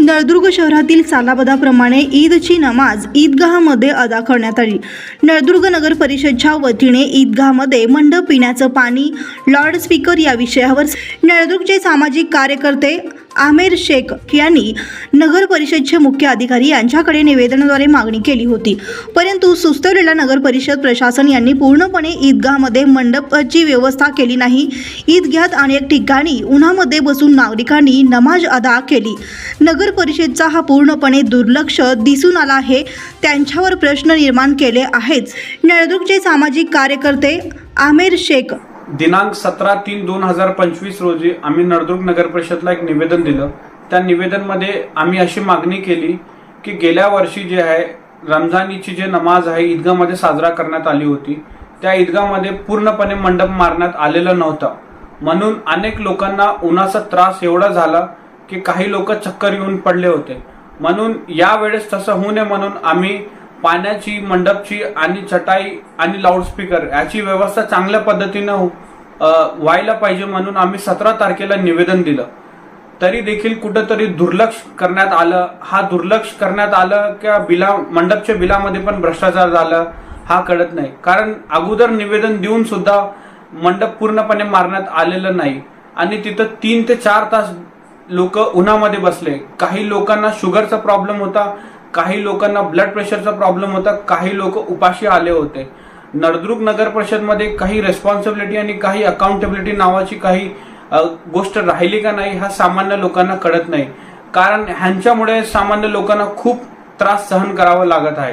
नळदुर्ग शहरातील सालाबदाप्रमाणे ईदची नमाज ईदगाहमध्ये अदा करण्यात आली. नळदुर्ग नगर परिषदच्या वतीने ईदगाहमध्ये मंडप पिण्याचं पाणी लाऊडस्पीकर या विषयावर नळदुर्गचे सामाजिक कार्यकर्ते आमेर शेख यांनी नगर परिषदचे मुख्य अधिकारी यांच्याकडे निवेदनाद्वारे मागणी केली होती. परंतु सुस्तवलेला नगर परिषद प्रशासन यांनी पूर्णपणे ईदगाहमध्ये मंडपाची व्यवस्था केली नाही. ईदग्यात अनेक ठिकाणी उन्हामध्ये बसून नागरिकांनी नमाज अदा केली. नगर परिषदचा हा पूर्णपणे दुर्लक्ष दिसून आला आहे. त्यांच्यावर प्रश्न निर्माण केले आहेच नळदुर्गचे सामाजिक कार्यकर्ते आमेर शेख दिनांक सतरा तीन दोन हजार पंचवीस रोजी आम्ही नळदुर्ग नगर परिषदला एक निवेदन दिलं. त्या निवेदनमध्ये आम्ही अशी मागणी केली की गेल्या वर्षी जे आहे रमजानीची जे नमाज आहे ईदगामध्ये साजरा करण्यात आली होती. त्या ईदगामध्ये पूर्णपणे मंडप मारण्यात आलेलं नव्हतं. म्हणून अनेक लोकांना उन्हाचा त्रास एवढा झाला की काही लोक चक्कर येऊन पडले होते. म्हणून यावेळेस तसं होऊ नये म्हणून आम्ही पाण्याची मंडपची आणि चटाई आणि लाऊडस्पीकर याची व्यवस्था चांगल्या पद्धतीनं व्हायला पाहिजे म्हणून आम्ही सतरा तारखेला निवेदन दिलं. तरी देखील कुठंतरी दुर्लक्ष करण्यात आलं. हा दुर्लक्ष करण्यात आलं किंवा बिला मंडपच्या बिलामध्ये पण भ्रष्टाचार झाला हा कळत नाही. कारण अगोदर निवेदन देऊन सुद्धा मंडप पूर्णपणे मारण्यात आलेलं नाही. आणि तिथं तीन ते चार तास लोक उन्हामध्ये बसले. काही लोकांना शुगरचा प्रॉब्लेम होता काही लोकांना ब्लड प्रेशरचा प्रॉब्लेम होता काही लोक उपाशी आले होते. नळदुर्ग नगर परिषदमध्ये काही रेस्पॉन्सिबिलिटी आणि काही अकाउंटेबिलिटी नावाची काही गोष्ट राहिली का नाही हा सामान्य लोकांना कळत नाही. कारण ह्यांच्यामुळे सामान्य लोकांना खूप त्रास सहन करावा लागत आहे.